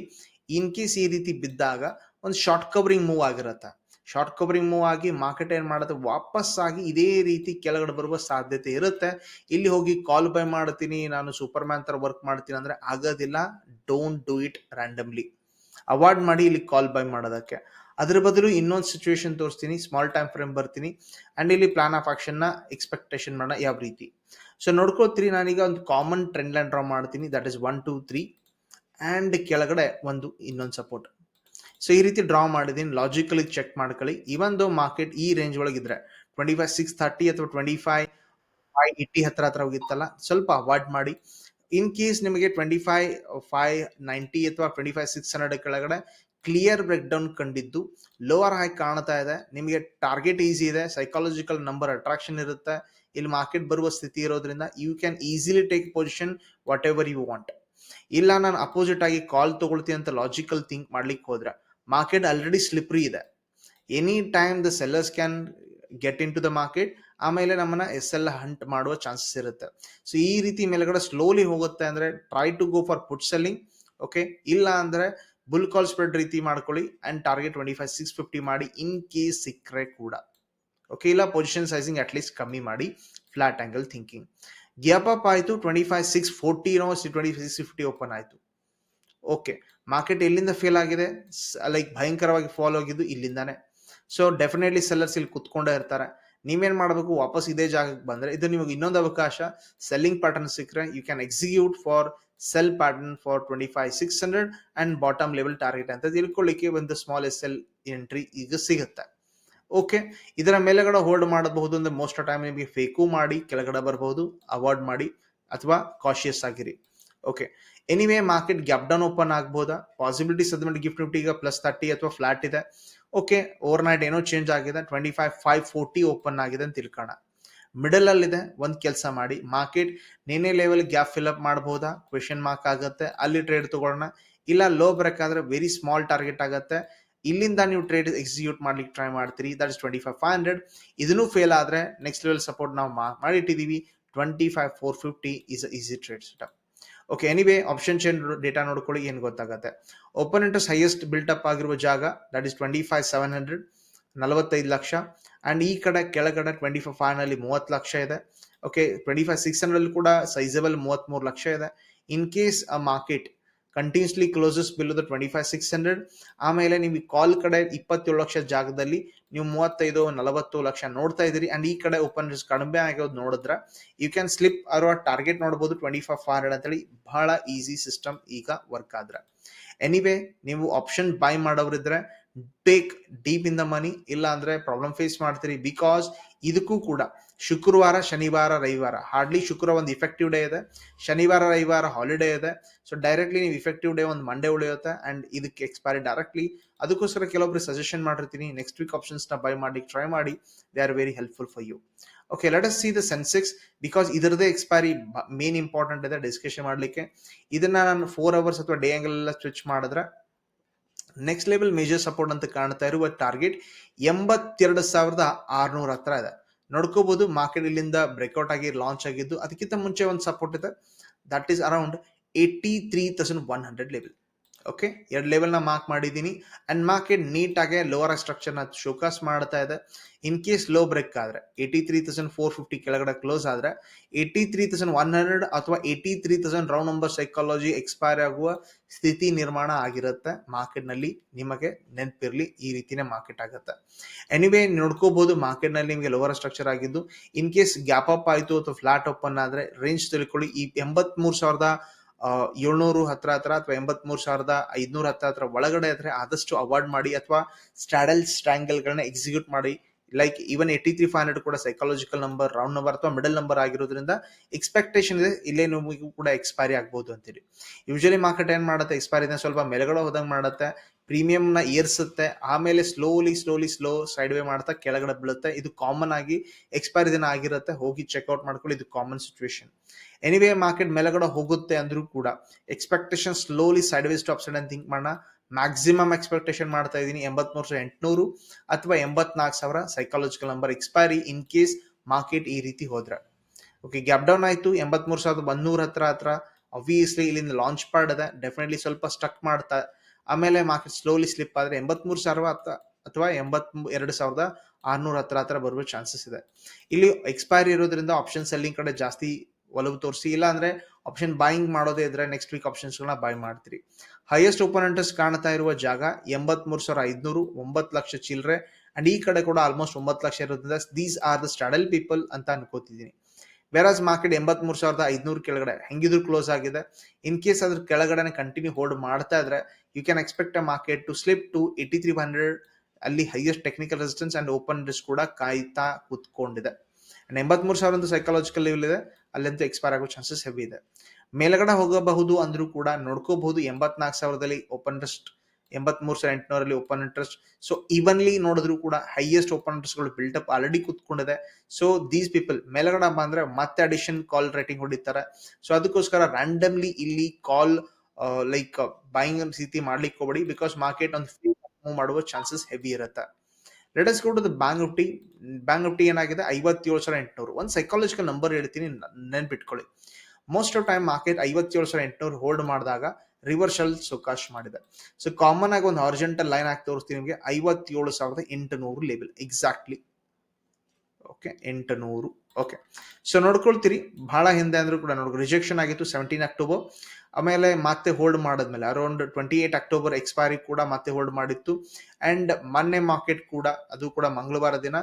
ಇನ್ ಕೇಸ್ ಈ ರೀತಿ ಬಿದ್ದಾಗ ಒಂದು ಶಾರ್ಟ್ ಕವರಿಂಗ್ ಮೂವ್ ಆಗಿರುತ್ತೆ. ಶಾರ್ಟ್ ಕವರಿಂಗ್ ಮೂವ್ ಆಗಿ ಮಾರ್ಕೆಟ್ ಏನ್ ಮಾಡುತ್ತೆ? ವಾಪಸ್ ಆಗಿ ಇದೇ ರೀತಿ ಕೆಳಗಡೆ ಬರುವ ಸಾಧ್ಯತೆ ಇರುತ್ತೆ. ಇಲ್ಲಿ ಹೋಗಿ ಕಾಲ್ ಬೈ ಮಾಡ್ತೀನಿ, ನಾನು ಸೂಪರ್ ಮ್ಯಾನ್ ತರ ವರ್ಕ್ ಮಾಡ್ತೀನಿ ಅಂದ್ರೆ ಆಗೋದಿಲ್ಲ. Don't do it randomly avoid ಮಾಡಿ ಇಲ್ಲಿ ಕಾಲ್ ಬೈ ಮಾಡೋದಕ್ಕೆ. ಅದ್ರ ಬದಲು ಇನ್ನೊಂದು ಸಿಚುವೇಶನ್ ತೋರಿಸ್ತೀನಿ. ಸ್ಮಾಲ್ ಟೈಮ್ ಫ್ರೇಮ್ ಬರ್ತೀನಿ. ಅಂಡ್ ಇಲ್ಲಿ ಪ್ಲಾನ್ ಆಫ್ ಆಕ್ಷನ್ನ ಎಕ್ಸ್ಪೆಕ್ಟೇಷನ್ ಮಾಡೋಣ ಯಾವ ರೀತಿ. ಸೊ ನೋಡ್ಕೋತೀರಿ ನಾನೀಗ ಒಂದು ಕಾಮನ್ ಟ್ರೆಂಡ್ ಲೈನ್ ಡ್ರಾ ಮಾಡ್ತೀನಿ. That is one two three and ಕೆಳಗಡೆ ಒಂದು ಇನ್ನೊಂದು ಸಪೋರ್ಟ್ ಸೊ ಈ ರೀತಿ ಡ್ರಾ ಮಾಡಿದ್ದೀನಿ ಲಾಜಿಕಲಿ ಚೆಕ್ ಮಾಡ್ಕೊಳ್ಳಿ. ಇವನ್ ದೋ ಮಾರ್ಕೆಟ್ ಈ ರೇಂಜ್ ಒಳಗಿದ್ರೆ ಟ್ವೆಂಟಿ ಫೈವ್ ಸಿಕ್ಸ್ ಥರ್ಟಿ ಅಥವಾ ಟ್ವೆಂಟಿ ಫೈವ್ ಫೈವ್ ಏಯ್ಟಿ ಹತ್ರ ಹತ್ರ ಹೋಗಿತ್ತಲ್ಲ, ಸ್ವಲ್ಪ ಅವಾಯ್ಡ್ ಮಾಡಿ. ಇನ್ ಕೇಸ್ ನಿಮಗೆ ಟ್ವೆಂಟಿ ಫೈವ್ ಫೈವ್ ನೈಂಟಿ ಅಥವಾ ಟ್ವೆಂಟಿ ಫೈವ್ ಸಿಕ್ಸ್ ಹಂಡ್ರೆಡ್ ಕೆಳಗಡೆ ಕ್ಲಿಯರ್ ಬ್ರೇಕ್ ಡೌನ್ ಕಂಡಿದ್ದು ಲೋವರ್ ಹೈ ಕಾಣ್ತಾ ಇದೆ. ನಿಮಗೆ ಟಾರ್ಗೆಟ್ ಈಸಿ ಇದೆ ಸೈಕಾಲಜಿಕಲ್ ನಂಬರ್ ಅಟ್ರಾಕ್ಷನ್ ಇರುತ್ತೆ. ಇಲ್ಲಿ ಮಾರ್ಕೆಟ್ ಬರುವ ಸ್ಥಿತಿ ಇರೋದ್ರಿಂದ you can easily take position whatever you want ಇಲ್ಲ, ನಾನು ಅಪೋಸಿಟ್ ಆಗಿ ಕಾಲ್ ತಗೊಳ್ತೀನಿ ಅಂತ ಲಾಜಿಕಲ್ ಥಿಂಕ್ ಮಾಡ್ಲಿಕ್ಕೆ ಹೋದ್ರೆ ಮಾರ್ಕೆಟ್ ಆಲ್ರೆಡಿ ಸ್ಲಿಪ್ರಿ ಇದೆ. Any time the sellers can get into the market ಆಮೇಲೆ ನಮ್ಮನ್ನ ಎಸ್ ಎಲ್ ಹಂಟ್ ಮಾಡುವ ಚಾನ್ಸಸ್ ಇರುತ್ತೆ. ಸೊ ಈ ರೀತಿ ಮೇಲ್ಗಡೆ ಸ್ಲೋಲಿ ಹೋಗುತ್ತೆ ಅಂದ್ರೆ try to go for put selling okay ಇಲ್ಲ ಅಂದ್ರೆ ಬುಲ್ ಕಾಲ್ ಸ್ಪ್ರೆಡ್ ರೀತಿ ಮಾಡ್ಕೊಳ್ಳಿ and target twenty five six fifty ಮಾಡಿ ಇನ್ ಕೇಸ್ ಸಿಕ್ಕರೆ ಕೂಡ. ಓಕೆ ಇಲ್ಲ ಪೊಸಿಷನ್ ಸೈಸಿಂಗ್ ಅಟ್ಲೀಸ್ಟ್ ಕಮ್ಮಿ ಮಾಡಿ flat angle thinking gap up ಆಯಿತು twenty five six forty twenty six fifty open ಆಯಿತು. ಓಕೆ ಮಾರ್ಕೆಟ್ ಎಲ್ಲಿಂದ ಫೇಲ್ ಆಗಿದೆ? ಲೈಕ್ ಭಯಂಕರವಾಗಿ ಫಾಲೋ ಆಗಿದ್ದು ಇಲ್ಲಿಂದಾನೆ. ಸೊ ಡೆಫಿನೆಟ್ಲಿ ಸೆಲ್ಲರ್ಸ್ ಇಲ್ಲಿ ಕುತ್ಕೊಂಡೇ ಇರ್ತಾರೆ. ನೀವೇನು ಮಾಡಬೇಕು? ವಾಪಸ್ ಇದೇ ಜಾಗಕ್ಕೆ ಬಂದರೆ, ಇದು ನಿಮಗೆ ಇನ್ನೊಂದು ಅವಕಾಶ. ಸೆಲ್ಲಿಂಗ್ ಪ್ಯಾಟರ್ನ್ ಸಿಕ್ಕರೆ you can execute for sell pattern for twenty five six hundred and bottom level target ಅಂತ ತಿಳ್ಕೊಳ್ಳಿಕ್ಕೆ ಒಂದು ಸ್ಮಾಲ್ ಎಸ್ ಎಲ್ ಎಂಟ್ರಿ ಈಗ ಸಿಗುತ್ತೆ. ಓಕೆ ಇದರ ಮೇಲೆಗಡೆ ಹೋಲ್ಡ್ ಮಾಡಬಹುದು ಅಂದ್ರೆ ಮೋಸ್ಟ್ ಆಫ್ ಟೈಮ್ ನಿಮಗೆ ಫೇಕು ಮಾಡಿ, ಕೆಳಗಡೆ ಬರಬಹುದು ಅವಾಯ್ಡ್ ಮಾಡಿ ಅಥವಾ ಕಾಶಿಯಸ್ ಆಗಿರಿ. Okay anyway market gap down open ಆಗ್ಬೋದಾ? ಪಾಸಿಬಿಲಿಟಿ ಸದ್ಮೆಂಟ್ ಗಿಫ್ಟ್ ನಿಫ್ಟಿ ಈಗ ಪ್ಲಸ್ ತರ್ಟಿ ಅಥವಾ ಫ್ಲಾಟ್ ಇದೆ. ಓಕೆ ಓವರ್ ನೈಟ್ ಏನೋ ಚೇಂಜ್ ಆಗಿದೆ. Twenty five five forty open ಆಗಿದೆ ಅಂತ ತಿಳ್ಕೋಣ. ಮಿಡಲ್ ಅಲ್ಲಿದೆ. ಒಂದು ಕೆಲಸ ಮಾಡಿ. ಮಾರ್ಕೆಟ್ ನೇನೆ ಲೆವೆಲ್ ಗ್ಯಾಪ್ ಫಿಲ್ ಅಪ್ ಮಾಡಬಹುದಾ ಕ್ವೆಶನ್ ಮಾರ್ಕ್ ಆಗುತ್ತೆ. ಅಲ್ಲಿ ಟ್ರೇಡ್ ತಗೊಳ್ಳೋಣ. ಇಲ್ಲ ಲೋ ಬ್ರೇಕ್ ಆದ್ರೆ ವೆರಿ ಸ್ಮಾಲ್ ಟಾರ್ಗೆಟ್ ಆಗುತ್ತೆ. ಇಲ್ಲಿಂದ ನೀವು ಟ್ರೇಡ್ ಎಕ್ಸಿಕ್ಯೂಟ್ ಮಾಡ್ಲಿಕ್ಕೆ ಟ್ರೈ ಮಾಡ್ತೀರಿ. That is twenty five five hundred ಇದನ್ನು ಫೇಲ್ ಆದರೆ ನೆಕ್ಸ್ಟ್ ಲೆವೆಲ್ ಸಪೋರ್ಟ್ ನಾವು ಮಾಡಿಟ್ಟಿದ್ದೀವಿ. Twenty five four fifty is easy trade setup okay anyway option chain data ನೋಡ್ಕೊಳ್ಳಿ, ಏನು ಗೊತ್ತಾಗುತ್ತೆ. Open interest highest built up ಆಗಿರುವ ಜಾಗ that is twenty five seven hundred ನಲವತ್ತೈದು lakh. And ಈ ಕಡೆ ಕೆಳಗಡೆ ಟ್ವೆಂಟಿ ಫೈವ್ ಫೈವ್ನಲ್ಲಿ ಮೂವತ್ತು ಲಕ್ಷ ಇದೆ. Okay twenty five six hundred ಕೂಡ ಸೈಜಬಲ್ ಮೂವತ್ತ್ಮೂರು ಲಕ್ಷ ಇದೆ. In case a market continuously closes below twenty five six hundred ಆಮೇಲೆ ನೀವು ಕಾಲ್ ಕಡೆ ಇಪ್ಪತ್ತೇಳು ಲಕ್ಷ ಜಾಗದಲ್ಲಿ ನೀವು ಮೂವತ್ತೈದು, ನಲವತ್ತು ಲಕ್ಷ ನೋಡ್ತಾ ಇದ್ದೀರಿ. ಅಂಡ್ ಈ ಕಡೆ ಓಪನ್ ಕಡಿಮೆ ಆಗೋದು ನೋಡಿದ್ರೆ ಯು ಕ್ಯಾನ್ ಸ್ಲಿಪ್ ಅರುವ ಟಾರ್ಗೆಟ್ ನೋಡ್ಬೋದು ಟ್ವೆಂಟಿ ಫೈವ್ ಫೈವ್ ಹಂಡ್ರೆಡ್ ಅಂತೇಳಿ ಬಹಳ ಈಸಿ ಸಿಸ್ಟಮ್ ಈಗ ವರ್ಕ್ ಆದ್ರೆ. ಎನಿವೇ ನೀವು option buy ಮಾಡೋರಿದ್ರೆ take deep in the money ಇಲ್ಲ ಅಂದ್ರೆ ಪ್ರಾಬ್ಲಮ್ ಫೇಸ್ ಮಾಡ್ತೀರಿ. ಬಿಕಾಸ್ ಇದಕ್ಕೂ ಕೂಡ ಶುಕ್ರವಾರ, ಶನಿವಾರ, ರವಿವಾರ. ಹಾರ್ಡ್ಲಿ ಶುಕ್ರ ಒಂದು ಇಫೆಕ್ಟಿವ್ ಡೇ ಇದೆ. ಶನಿವಾರ, ರವಿವಾರ ಹಾಲಿಡೇ ಇದೆ. ಸೊ ಡೈರೆಕ್ಟ್ಲಿ ನೀವು ಇಫೆಕ್ಟಿವ್ ಡೇ ಒಂದು ಮಂಡೇ ಉಳಿಯುತ್ತೆ ಅಂಡ್ ಇದಕ್ಕೆ ಎಕ್ಸ್ಪೈರಿ ಡೈರೆಕ್ಟ್ಲಿ ಅದಕ್ಕೋಸ್ಕರ ಕೆಲವೊಬ್ರು ಸಜೆಷನ್ ಮಾಡಿರ್ತೀನಿ. ನೆಕ್ಸ್ಟ್ ವೀಕ್ ಆಪ್ಷನ್ಸ್ನ ಬೈ ಮಾಡಿ ಟ್ರೈ ಮಾಡಿ. They are very helpful for you okay let us see the Sensex because ಇದರದೇ expiry main important ಇದೆ ಡಿಸ್ಕಷನ್ ಮಾಡಲಿಕ್ಕೆ. ಇದನ್ನ ನಾನು ಫೋರ್ ಅವರ್ಸ್ ಅಥವಾ ಡೇ ಆಂಗಲ್ ಎಲ್ಲ ಸ್ವಿಚ್ ಮಾಡಿದ್ರೆ ನೆಕ್ಸ್ಟ್ ಲೆವೆಲ್ ಮೇಜರ್ ಸಪೋರ್ಟ್ ಅಂತ ಕಾಣ್ತಾ ಇರುವ ಟಾರ್ಗೆಟ್ ಎಂಬತ್ತೆರಡು ಸಾವಿರದ ಆರ್ನೂರ ಹತ್ರ ಇದೆ. ನೋಡ್ಕೋಬಹುದು ಮಾರ್ಕೆಟ್ ಇಲ್ಲಿಂದ ಬ್ರೇಕ್ಔಟ್ ಆಗಿ ಲಾಂಚ್ ಆಗಿದ್ದು, ಅದಕ್ಕಿಂತ ಮುಂಚೆ ಒಂದು ಸಪೋರ್ಟ್ ಇದೆ. That is around eighty three thousand one hundred level okay ಎರಡು ಲೆವೆಲ್ನ ಮಾರ್ಕ್ ಮಾಡಿದ್ದೀನಿ. ಅಂಡ್ ಮಾರ್ಕೆಟ್ ನೀಟಾಗೆ ಲೋವರ್ ಸ್ಟ್ರಕ್ಚರ್ನ ಶೋಕಾಸ್ ಮಾಡ್ತಾ ಇದೆ. ಇನ್ ಕೇಸ್ ಲೋ ಬ್ರೇಕ್ ಆದರೆ eighty three thousand four fifty ಕೆಳಗಡೆ ಕ್ಲೋಸ್ ಆದರೆ eighty three thousand one hundred ಅಥವಾ eighty three thousand round number psychology expire ಆಗುವ ಸ್ಥಿತಿ ನಿರ್ಮಾಣ ಆಗಿರುತ್ತೆ. ಮಾರ್ಕೆಟ್ನಲ್ಲಿ ನಿಮಗೆ ನೆನಪಿರಲಿ ಈ ರೀತಿನೇ ಮಾರ್ಕೆಟ್ ಆಗುತ್ತೆ. ಎನಿವೇ ನೋಡ್ಕೋಬಹುದು ಮಾರ್ಕೆಟ್ನಲ್ಲಿ ನಿಮಗೆ ಲೋವರ್ ಸ್ಟ್ರಕ್ಚರ್ ಆಗಿದ್ದು ಇನ್ ಕೇಸ್ ಗ್ಯಾಪ್ ಅಪ್ ಆಯಿತು ಅಥವಾ ಫ್ಲಾಟ್ ಓಪನ್ ಆದರೆ ರೇಂಜ್ ತಿಳ್ಕೊಳ್ಳಿ. ಈ ಎಂಬತ್ಮೂರು ಸಾವಿರದ ಏಳ್ನೂರು ಹತ್ರ ಹತ್ರ ಅಥವಾ ಎಂಬತ್ಮೂರು ಸಾವಿರದ ಐದ್ನೂರ ಹತ್ರ ಹತ್ರ ಒಳಗಡೆ ಆದರೆ ಆದಷ್ಟು ಅವಾಯ್ಡ್ ಮಾಡಿ ಅಥವಾ ಸ್ಟ್ರಾಡಲ್ ಸ್ಟ್ರಾಂಗಲ್ಗಳನ್ನ ಎಕ್ಸಿಕ್ಯೂಟ್ ಮಾಡಿ. Like even eighty three five hundred ಕೂಡ ಸೈಕಾಲಜಿಕಲ್ ನಂಬರ್ ರೌಂಡ್ ನಂಬರ್ ಅಥವಾ ಮಿಡಲ್ ನಂಬರ್ ಆಗಿರೋದ್ರಿಂದ ಎಕ್ಸ್ಪೆಕ್ಟೇಷನ್ ಇದೆ. ಇಲ್ಲೇ ನಮಗೂ ಕೂಡ ಎಕ್ಸ್ಪೈರಿ ಆಗ್ಬೋದು ಅಂತೇಳಿ ಯೂಶಲಿ ಮಾರ್ಕೆಟ್ ಏನ್ ಮಾಡುತ್ತೆ? ಎಕ್ಸ್ಪೈರಿ ಇದೆ. ಸ್ವಲ್ಪ ಮೆಲಗಡೆ ಹೋದಂಗೆ ಮಾಡುತ್ತೆ. ಪ್ರೀಮಿಯಂನ ಏರ್ಸುತ್ತೆ, ಆಮೇಲೆ slowly slowly slow side way ಮಾಡ್ತಾ ಕೆಳಗಡೆ ಬೀಳುತ್ತೆ. ಇದು ಕಾಮನ್ ಆಗಿ ಎಕ್ಸ್ಪೈರಿ ದಿನ ಆಗಿರುತ್ತೆ, ಹೋಗಿ ಚೆಕ್ಔಟ್ ಮಾಡ್ಕೊಳ್ಳಿ, ಇದು ಕಾಮನ್ ಸಿಚುವೇಶನ್ ಎನಿವೇ ಮಾರ್ಕೆಟ್ ಮೇಲಗಡೆ ಹೋಗುತ್ತೆ ಅಂದ್ರೂ ಕೂಡ expectation slowly side way stop side ಅಂತ ಥಿಂಕ್ ಮಾಡೋಣ ಮ್ಯಾಕ್ಸಿಮಮ್ ಎಕ್ಸ್ಪೆಕ್ಟೇಷನ್ ಮಾಡ್ತಾ ಇದ್ದೀನಿ, ಎಂಬತ್ಮೂರು ಸಾವಿರ ಎಂಟುನೂರು ಅಥವಾ ಎಂಬತ್ನಾಲ್ಕು ಸಾವಿರ psychological number expiry in case market ಈ ರೀತಿ ಹೋದ್ರೆ. ಓಕೆ ಗ್ಯಾಪ್ ಡೌನ್ ಆಯಿತು, ಎಂಬತ್ಮೂರು ಸಾವಿರದ ಒಂದೂರ ಹತ್ರ ಹತ್ರ ಅಬ್ವಿಯಸ್ಲಿ ಇಲ್ಲಿಂದ ಲಾಂಚ್ ಪಾರ್ಟ್ ಇದೆ ಡೆಫಿನೆಟ್ಲಿ ಸ್ವಲ್ಪ ಸ್ಟಕ್ ಮಾಡ್ತಾ ಆಮೇಲೆ ಮಾರ್ಕೆಟ್ ಸ್ಲೋಲಿ ಸ್ಲಿಪ್ ಆದರೆ ಎಂಬತ್ಮೂರು ಸಾವಿರ ಅಥವಾ ಎಂಬತ್ ಎರಡು ಸಾವಿರದ ಆರ್ನೂರ ಹತ್ರ ಹತ್ರ ಬರುವ ಚಾನ್ಸಸ್ ಇದೆ. ಇಲ್ಲಿ ಎಕ್ಸ್ಪೈರಿ ಇರೋದ್ರಿಂದ ಆಪ್ಷನ್ ಸೆಲ್ಲಿಂಗ್ ಕಡೆ ಜಾಸ್ತಿ ಒಲವು ತೋರಿಸಿ ಇಲ್ಲ ಅಂದ್ರೆ ಆಪ್ಷನ್ ಬಾಯಿಂಗ್ ಮಾಡೋದೇ ಇದ್ರೆ ನೆಕ್ಸ್ಟ್ ವೀಕ್ ಆಪ್ಷನ್ಸ್ಗಳನ್ನ ಬೈ ಮಾಡ್ತೀರಿ. ಹೈಯೆಸ್ಟ್ ಓಪನೆಂಟಸ್ ಕಾಣ್ತಾ ಇರುವ ಜಾಗ ಎಂಬತ್ಮೂರು ಸಾವಿರ ಐದ್ನೂರು, ಒಂಬತ್ತು ಲಕ್ಷ ಚಿಲ್ಲರೆ ಅಂಡ್ ಈ ಕಡೆ ಕೂಡ ಆಲ್ಮೋಸ್ಟ್ ಒಂಬತ್ತು ಲಕ್ಷ ಇರೋದ್ರಿಂದ these are the straddle people ಅಂತ ಅನ್ಕೋತಿದ್ದೀನಿ. ವೆರಾಸ್ ಮಾರ್ಕೆಟ್ ಎಂಬತ್ಮೂರು ಸಾವಿರದ ಐದ್ನೂರು ಕೆಳಗಡೆ ಹೆಂಗಿದ್ರು ಕ್ಲೋಸ್ ಆಗಿದೆ. ಇನ್ ಕೇಸ್ ಅದ್ರ ಕೆಳಗಡೆ ಕಂಟಿನ್ಯೂ ಹೋಲ್ಡ್ ಮಾಡ್ತಾ ಇದ್ರೆ you can expect a market to slip to eighty three hundred ಅಲ್ಲಿ highest technical resistance and open risk ಕೂಡ ಕಾಯ್ತಾ ಕುತ್ಕೊಂಡಿದೆ. ಅಂಡ್ ಎಂಬತ್ಮೂರು ಸಾವಿರ ಒಂದು ಸೈಕಾಲಜಿಕಲ್ ಲೆವೆಲ್ ಇದೆ. ಅಲ್ಲಂತೂ ಎಕ್ಸ್ಪೈರ್ ಆಗೋ ಚಾನ್ಸಸ್ ಹೆವಿ ಇದೆ. ಮೇಲ್ಗಡೆ ಹೋಗಬಹುದು ಅಂದ್ರೂ ಕೂಡ ನೋಡ್ಕೋಬಹುದು ಎಂಬತ್ನಾಲ್ಕು ಸಾವಿರದಲ್ಲಿ ಓಪನ್ ಇಂಟ್ರೆಸ್ಟ್ ಎಂಬತ್ಮೂರು ಸಾವಿರ ಎಂಟುನೂರಲ್ಲಿ ಓಪನ್ ಇಂಟ್ರೆಸ್ಟ್ ಸೊ ಈವನ್ಲಿ ನೋಡಿದ್ರು ಕೂಡ ಹೈಯೆಸ್ಟ್ ಓಪನ್ ಇಂಟ್ರೆಸ್ಟ್ಗಳು ಅಪ್ ಆಲ್ರೆಡಿ ಕೂತ್ಕೊಂಡಿದೆ. ಸೊ ದೀಸ್ ಪೀಪಲ್ ಮೇಲ್ಗಡೆ ಬಂದ್ರೆ ಮತ್ತೆ ಅಡಿಷನ್ ಕಾಲ್ ರೇಟಿಂಗ್ ಹೊಡಿತಾರೆ. ಸೊ ಅದಕ್ಕೋಸ್ಕರ ರ್ಯಾಂಡಮ್ಲಿ ಇಲ್ಲಿ ಕಾಲ್ ಲೈಕ್ ಬೈಯಿಂಗ್ ಸ್ಥಿತಿ ಮಾಡ್ಲಿಕ್ಕೆ ಹೋಗ್ಬೇಡಿ ಬಿಕಾಸ್ ಮಾರ್ಕೆಟ್ ಒಂದು ಮೂವ್ ಮಾಡುವ ಚಾನ್ಸಸ್ ಹೆವಿ ಇರುತ್ತೆ. Let's go to the bank Nifty bank Nifty ಏನಾಗಿದೆ? ಐವತ್ತೇಳು ಸಾವಿರ ಎಂಟುನೂರು. ಒಂದು ಸೈಕಾಲಜಿಕಲ್ ನಂಬರ್ ಹೇಳ್ತೀನಿ ನೆನ್ಪಿಟ್ಕೊಳ್ಳಿ. ಮೋಸ್ಟ್ ಆಫ್ ಟೈಮ್ ಮಾರ್ಕೆಟ್ ಐವತ್ತೇಳು ಸಾವಿರ ಎಂಟುನೂರು ಹೋಲ್ಡ್ ಮಾಡಿದಾಗ ರಿವರ್ಸಲ್ ಸೊಕಾಶ್ ಮಾಡಿದೆ. ಸೊ ಕಾಮನ್ ಆಗಿ ಒಂದು ಅರ್ಜೆಂಟಲ್ ಲೈನ್ ಆಗಿ ತೋರಿಸ್ತೀನಿ ನಿಮಗೆ. ಐವತ್ತೇಳು ಸಾವಿರದ ಎಂಟುನೂರು ಲೇಬಲ್ ಎಕ್ಸಾಕ್ಟ್ಲಿ ಓಕೆ ಎಂಟುನೂರು. ಓಕೆ ಸೊ ನೋಡ್ಕೊಳ್ತೀರಿ. ಬಹಳ ಹಿಂದೆ ಅಂದ್ರೂ ಕೂಡ ನೋಡಿ ರಿಜೆಕ್ಷನ್ ಆಗಿತ್ತು ಸೆವೆಂಟೀನ್ ಅಕ್ಟೋಬರ್ ಆಮೇಲೆ ಮತ್ತೆ ಹೋಲ್ಡ್ ಮಾಡಿದ್ಮೇಲೆ around twenty eight October expiry ಕೂಡ ಮತ್ತೆ ಹೋಲ್ಡ್ ಮಾಡಿತ್ತು. ಅಂಡ್ ಮೊನ್ನೆ ಮಾರ್ಕೆಟ್ ಕೂಡ, ಅದು ಕೂಡ ಮಂಗಳವಾರ ದಿನ